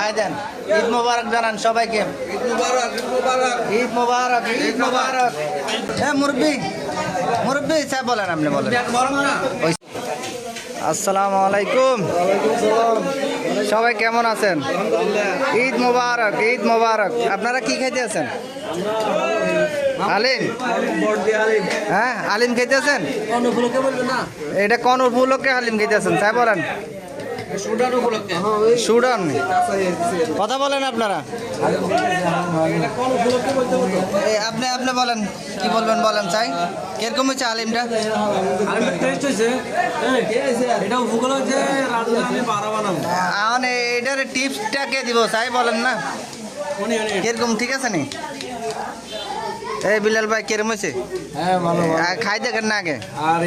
আয় দেন ঈদ মোবারক জানান সবাইকে। ঈদ মোবারক ঈদ মোবারক। হ্যাঁ মুরব্বী মুরব্বী সাহেব বলেন আপনি বলেন। আসসালামু আলাইকুম। সবাই কেমন আছেন? ঈদ মোবারক ঈদ মোবারক। আপনারা কি খাইতে আছেন? আলিম। হ্যাঁ আলিম খাইতেছেন এটা কোন উপলক্ষে আলিম খাইতেছেন তাই বলেন। সুডান কথা বলেন আপনারা। আপনি আপনি বলেন কি বলবেন বলেন চাই। কীরকম হচ্ছে আলিমটা? ভূগোল হচ্ছে বানাবো এখন এটার টিপসটা কে দিব চাই বলেন না। কীরকম ঠিক আছে নি? এই বিলাল ভাই কিরম হয়েছে? হ্যাঁ খাই দেখেন না আগে। আর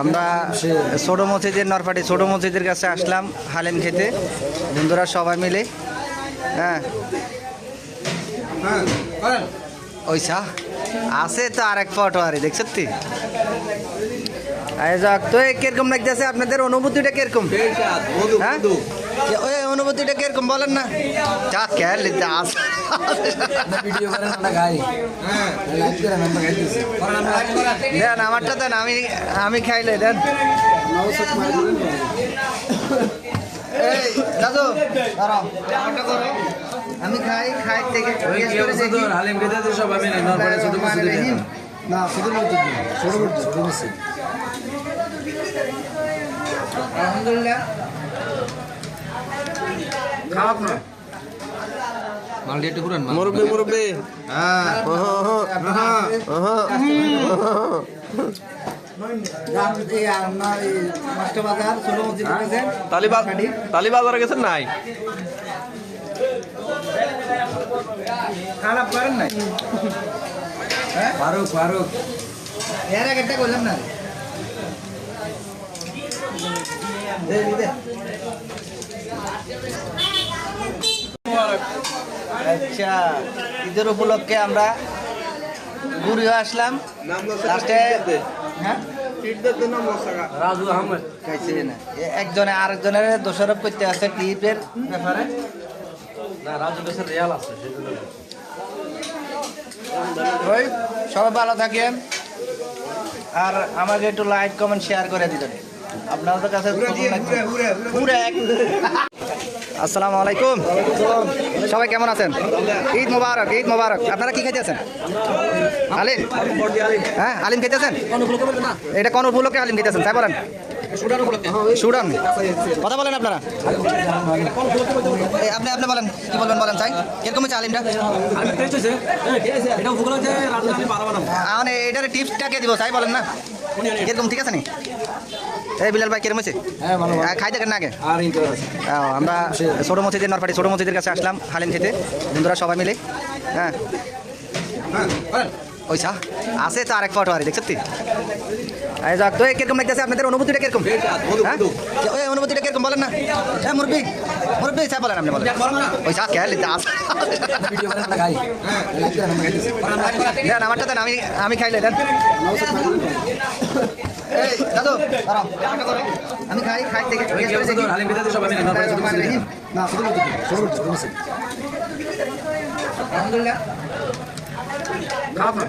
আমরা ছোটো মসজিদের নরফাটি ছোটো মসজিদের কাছে আসলাম হালিম খেতে। বন্ধুরা সবাই মিলে হ্যাঁ। ওই ওইসা আছে তো আরেক ফটো আরে দেখছ তুই যাক তো কীরকম লাগতেছে? আপনাদের অনুভূতিটা কীরকম? হ্যাঁ? ওই অনুভূতিটা কীরকম বলেন না। যা আস আমরা গাইতেছি দেন আমারটা দেন আমি আমি খাইলে দেন। এই দাদু আমারটা করো। আমি খাই খাই থেকে সব আমি। না ছোট ছোট। আলহামদুলিল্লাহ। খাওয়াব না। মালটি একটু ঘুরান মুরব্বী মুরব্বী। তালিবাজ তালিবাজারে গেছেন নাই? খারাপ করেন নাই। ফারুক ফারুক। এর একটা করলাম না। আচ্ছা ঈদের উপলক্ষে আমরা ঘুরে আসলাম। লাস্টে হ্যাঁ? রাজু আহমেদ। না? একজনে আরেকজনের দোষারোপ করতে আছে টিপের ব্যাপারে। না রাজু কাছে রিয়াল আছে ওই সবাই ভালো থাকেন। আর আমাকে একটু লাইক কমেন্ট শেয়ার করে দিবেন। আপনাদের কাছে পুরো এক আসসালামু আলাইকুম। সবাই কেমন আছেন? ঈদ মুবারক, ঈদ মোবারক। আপনারা কি খাইতেছেন? আলিম? হ্যাঁ আলিম খাইতেছেন? এটা কোন উপলক্ষে আলিম খাইতেছেন? তাই বলেন। সুডান। কথা বলেন আপনারা। আপনি আপনি বলেন কি বলবেন বলেন চাই। কীরকম হচ্ছে আলিমটা বানাবো এখন এটার টিপসটা কে দিব চাই বলেন না। কীরকম ঠিক আছে নি? এই বিলাল ভাই কিরম হ্যাঁ খাই দেখেন না আগে? আমরা ছোটো মসজিদের নরপাটি ছোটো মসজিদের কাছে আসলাম হালিম খেতে। বন্ধুরা সবাই মিলে। হ্যাঁ। ওইসা আছে তো আরেক ফটো আরে দেখছ তুই যাক তো কীরকম লাগতেছে আপনাদের অনুভূতিটা কীরকম? হ্যাঁ? ওই অনুভূতিটা কীরকম বলেন না। হ্যাঁ মুরব্বী মুরব্বী সাহেব বলেন আপনি বলেন। খেয়াল করে আমরা গাইতেছি দেন আমারটা দেন আমি আমি খাইলে দেন। দাদু। আমি খাই খাই থেকে আলহামদুলিল্লাহ খাওয়াব না মালটি একটু ঘুরান